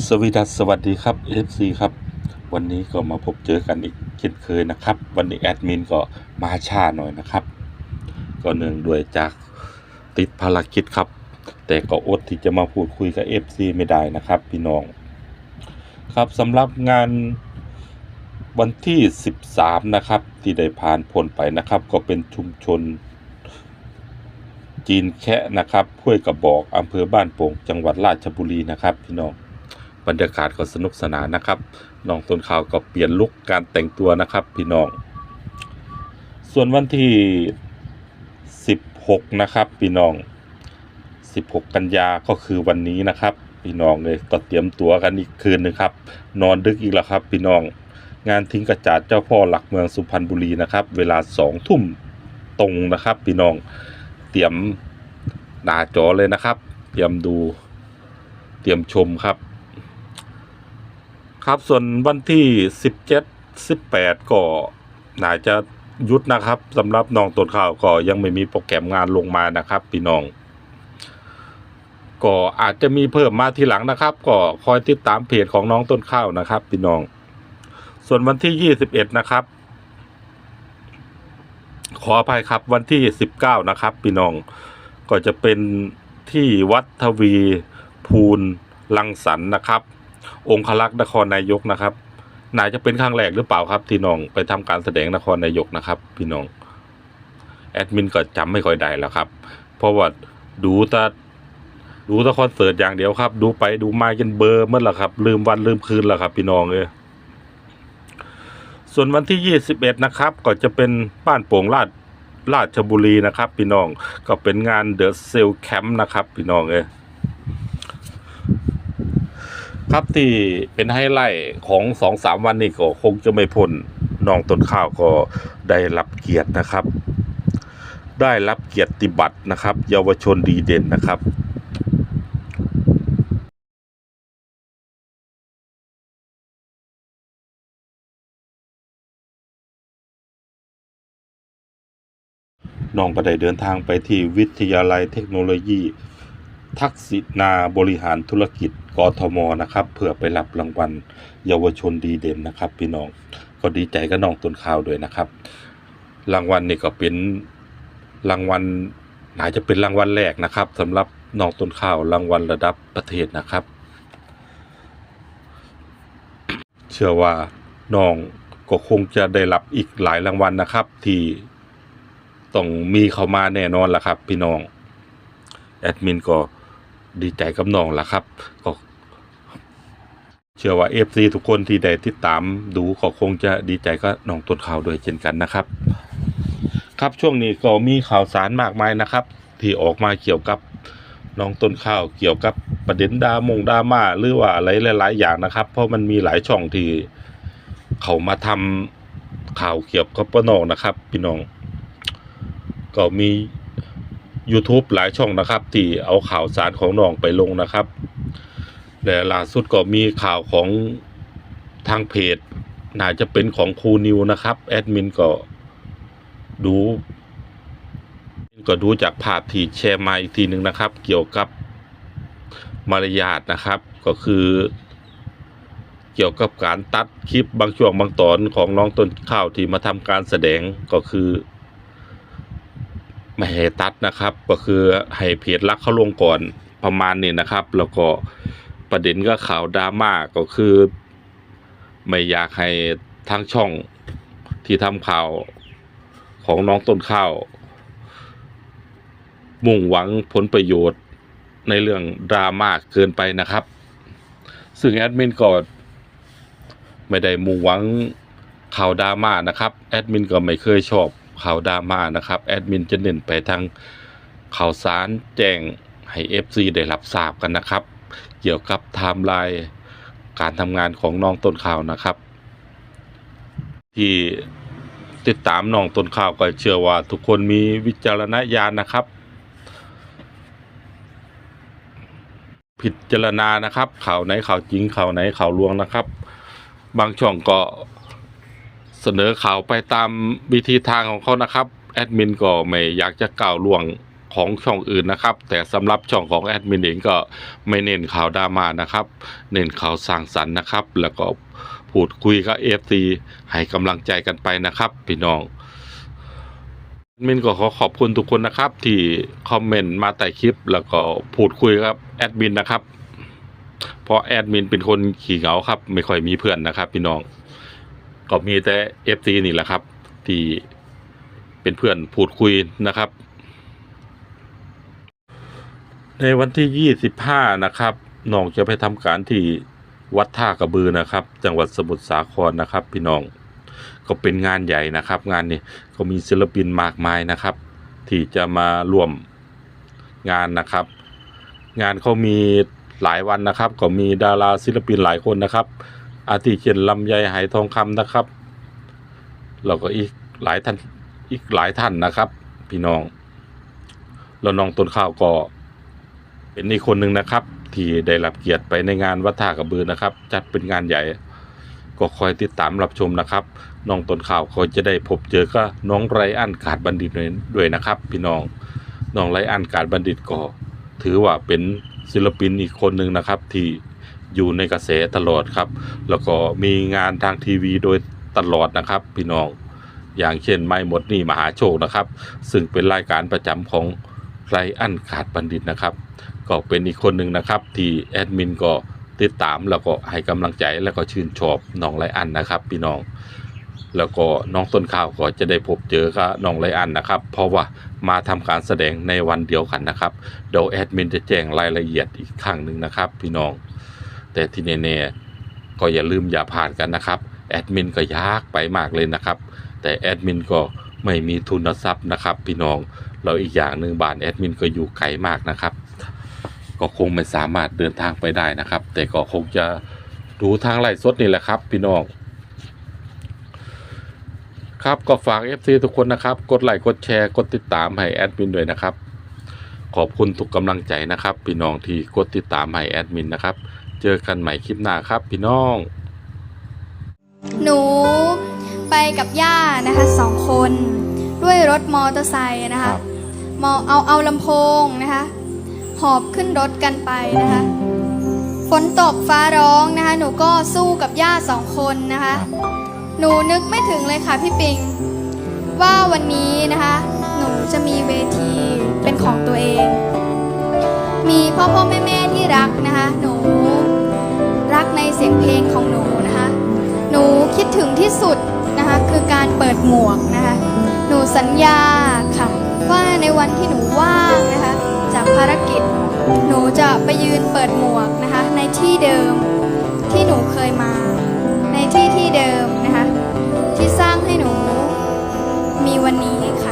สวีดัสสวัสดีครับ FC ครับ วันนี้ก็มาพบเจอกันอีกเช่นเคยนะครับ วันนี้แอดมินก็มาช้าหน่อยนะครับ ก็เนื่องด้วยจากติดภารกิจครับ แต่ก็อดที่จะมาพูดคุยกับ FC ไม่ได้นะครับ พี่น้อง ครับสำหรับงานวันที่ 13 นะครับ ที่ได้ผ่านพ้นไปนะครับ ก็เป็นชุมชนจีนแคะนะครับห้วยกระบอกอำเภอบ้านโป่งจังหวัดราชบุรีนะครับ พี่น้อง บรรยากาศก็สนุกสนานนะครับน้องต้นข่าวก็เปลี่ยนลุคการแต่งตัวนะครับพี่น้อง ส่วนวันที่ 16 นะครับพี่น้อง 16 กันยาก็คือวันนี้นะครับพี่น้องเลยก็เตรียมตัวกันอีกคืนหนึงครับ นอนดึกอีกแล้วครับ พี่น้อง งานทิ้งกระจาดเจ้าพ่อหลักเมืองสุพรรณบุรีนะครับ เวลาสองทุ่มตรงนะครับ พี่น้องเตรียมหน้าจอเลยนะครับ เตรียมดู เตรียมชมครับ ครับส่วนวันที่สิบเจ็ดสิบแปดก็น่าจะยุดนะครับสำหรับน้องต้นข้าวก็ยังไม่มีโปรแกรมงานลงมานะครับพี่น้อง ก็อาจจะมีเพิ่มมาทีหลังนะครับ ก็คอยติดตามเพจของน้องต้นข้าวนะครับ พี่น้อง ส่วนวันที่ยี่สิบเอ็ดนะครับ ขออภัยครับวันที่สิบเก้านะครับ พี่น้อง ก็จะเป็นที่วัดทวีภูลลังสรรนะครับ องคลักษ์นครนายกนะครับน่าจะเป็นครั้งแรกหรือเปล่าครับที่น้องไปทำการแสดงนครนายกนะครับ พี่น้องแอดมินก็จำไม่ค่อยได้แล้วครับ เพราะว่าดูแต่ดูแต่คอนเสิร์ตอย่างเดียวครับ ดูไปดูมาจนเบอร์เมื่อละครับ ลืมวันลืมคืนแล้วครับ พี่น้องเอยส่วนวันที่ 21 นะครับ ก็จะเป็นบ้านโป่งราชราชบุรีนะครับ พี่น้องก็เป็นงานเดอะเซลแคมป์นะครับ พี่น้องเอย ครับที่เป็นไฮไลท์ของสองสามวันนี้ก็คงจะไม่พ้นน้องต้นข้าวก็ได้รับเกียรตินะครับ ได้รับเกียรติบัตรนะครับ เยาวชนดีเด่นนะครับน้องก็ได้เดินทางไปที่วิทยาลัยเทคโนโลยี ทักษิณาบริหารธุรกิจกทมนะครับเพื่อไปรับรางวัลเยาวชนดีเด่นนะครับ พี่น้องก็ดีใจกับน้องต้นข้าวด้วยนะครับ รางวัลนี่ก็เป็นรางวัลน่าจะเป็นรางวัลแรกนะครับสำหรับน้องต้นข้าวรางวัลระดับประเทศนะครับ เชื่อว่าน้องก็คงจะได้รับอีกหลายรางวัลนะครับ ที่ต้องมีเข้ามาแน่นอนละครับ พี่น้องแอดมินก็ ดีใจกับน้องละครับก็เชื่อว่าเอฟซีทุกคนที่ได้ติดตามดูก็คงจะดีใจก็น้องต้นข่าวด้วยเช่นกันนะครับ ครับช่วงนี้ก็มีข่าวสารมากมายนะครับ ที่ออกมาเกี่ยวกับน้องต้นข้าวเกี่ยวกับประเด็นดามงดราม่าหรือว่าอะไรหลาย ๆ อย่างนะครับ เพราะมันมีหลายช่องที่เขามาทำข่าวเกี่ยวกับป้าน้องนะครับ พี่น้อง ก็มี YouTube หลายช่องนะครับ ที่เอาข่าวสารของน้องไปลงนะครับและล่าสุดก็มีข่าวของทางเพจน่าจะเป็นของครูนิวนะครับ แอดมินก็ดูก็ดูจากภาพที่แชร์มาอีกทีหนึ่งนะครับ เกี่ยวกับมารยาทนะครับ ก็คือ เกี่ยวกับการตัดคลิปบางช่วงบางตอนของน้องต้นข้าวที่มาทำการแสดงก็คือ ไม่ให้ตัดนะครับ ก็คือให้เพจรักเขาลงก่อนประมาณนี้นะครับ แล้วก็ประเด็นก็ข่าวดราม่าก็คือ ไม่อยากให้ทางช่องที่ทำข่าวของน้องต้นข้าว มุ่งหวังผลประโยชน์ในเรื่องดราม่าเกินไปนะครับ ซึ่งแอดมินก็ไม่ได้มุ่งหวังข่าวดราม่านะครับ แอดมินก็ไม่เคยชอบ ข่าวดราม่านะครับ แอดมินจะเน้นไปทางข่าวสารแจ้งให้ FC ได้รับทราบกันนะครับ เกี่ยวกับไทม์ไลน์การทำงานของน้องต้นข่าวนะครับ ที่ติดตามน้องต้นข่าวก็เชื่อว่า ทุกคนมีวิจารณญาณนะครับพิจารณานะครับข่าวไหนข่าวจริงข่าวไหนข่าวลวงนะครับ บางช่องก็ เสนอข่าวไปตามวิธีทางของเขานะครับ แอดมินก็ไม่อยากจะกล่าวล่วงของช่องอื่นนะครับ แต่สำหรับช่องของแอดมินเองก็ไม่เน้นข่าวดราม่านะครับ เน้นข่าวสร้างสรรค์นะครับ แล้วก็พูดคุยกับเอฟซีให้กำลังใจกันไปนะครับ พี่น้องแอดมินก็ขอขอบคุณทุกคนนะครับ ที่คอมเมนต์มาใต้คลิป แล้วก็พูดคุยกับแอดมินนะครับเพราะแอดมินเป็นคนขี้เหงาครับ ไม่ค่อยมีเพื่อนนะครับ พี่น้อง ก็มีแต่เอฟซีนี่แหละครับ ที่เป็นเพื่อนพูดคุยนะครับ ในวันที่ 25 นะครับน้องจะไปทำการที่วัดท่ากระบือนะครับ จังหวัดสมุทรสาครนะครับ พี่น้องก็เป็นงานใหญ่นะครับ งานนี้ก็มีศิลปินมากมายนะครับ ที่จะมาร่วมงานนะครับ งานเขามีหลายวันนะครับ ก็มีดาราศิลปินหลายคนนะครับ อาทิเช่นลำไยไหทองคำนะครับแล้วก็อีกหลายท่านอีกหลายท่านนะครับ พี่น้อง แล้วน้องต้นข้าวก็เป็นอีกคนหนึ่งนะครับ ที่ได้รับเกียรติไปในงานวัดท่ากระบือนะครับ จัดเป็นงานใหญ่ ก็คอยติดตามรับชมนะครับน้องต้นข่าวก็จะได้พบเจอกับน้องไรอันกาดบัณฑิตด้วยนะครับ พี่น้องน้องไรอันกาดบัณฑิตก็ ถือว่าเป็นศิลปินอีกคนหนึ่งนะครับที่ อยู่ในกระแสตลอดครับ แล้วก็มีงานทางทีวีโดยตลอดนะครับ พี่น้องอย่างเช่นไม่หมดนี่มหาโชคนะครับ ซึ่งเป็นรายการประจำของไรอันขาดบัณฑิตนะครับ ก็เป็นอีกคนหนึ่งนะครับ ที่แอดมินก็ติดตามแล้วก็ให้กำลังใจแล้วก็ชื่นชอบน้องไรอันนะครับ พี่น้อง แล้วก็น้องต้นข้าวก็จะได้พบเจอกับน้องไรอันนะครับ เพราะว่ามาทำการแสดงในวันเดียวกันนะครับเดี๋ยวแอดมินจะแจ้งรายละเอียดอีกครั้งหนึ่งนะครับ พี่น้อง แต่ที่แน่ๆก็อย่าลืมอย่าพลาดกันนะครับแอดมินก็ยากไปมากเลยนะครับ แต่แอดมินก็ไม่มีทุนทรัพย์นะครับ พี่น้องเราอีกอย่างหนึ่งบ้านแอดมินก็อยู่ไกลมากนะครับ ก็คงไม่สามารถเดินทางไปได้นะครับ แต่ก็คงจะดูทางไลฟ์สดนี่แหละครับ พี่น้องครับก็ฝาก FC ทุกคนนะครับ กดไลค์กดแชร์กดติดตามให้แอดมินด้วยนะครับ ขอบคุณทุกกำลังใจนะครับ พี่น้องที่กดติดตามให้แอดมินนะครับ เจอกันใหม่คลิปหน้าครับพี่น้อง หนูไปกับย่านะคะสองคนด้วยรถมอเตอร์ไซค์นะครัคะบมอเอาเอาลำโพงนะคะหอบขึ้นรถกันไปนะคะฝนตกฟ้าร้องนะคะ หนูก็สู้กับย่าสองคนนะคะ หนูนึกไม่ถึงเลยค่ะพี่ปิง ว่าวันนี้นะคะ หนูจะมีเวทีเป็นของตัวเอง มีพ่อพ่อแม่ียงเพลงของหนูนะคะ หนูคิดถึงที่สุดนะคะคือการเปิดหมวกนะคะ หนูสัญญาค่ะว่าในวันที่หนูว่างนะคะจากภารกิจ หนูจะไปยืนเปิดหมวกนะคะในที่เดิมที่หนูเคยมา ในที่ที่เดิมนะคะที่สร้างให้หนูมีวันนี้ค่ะ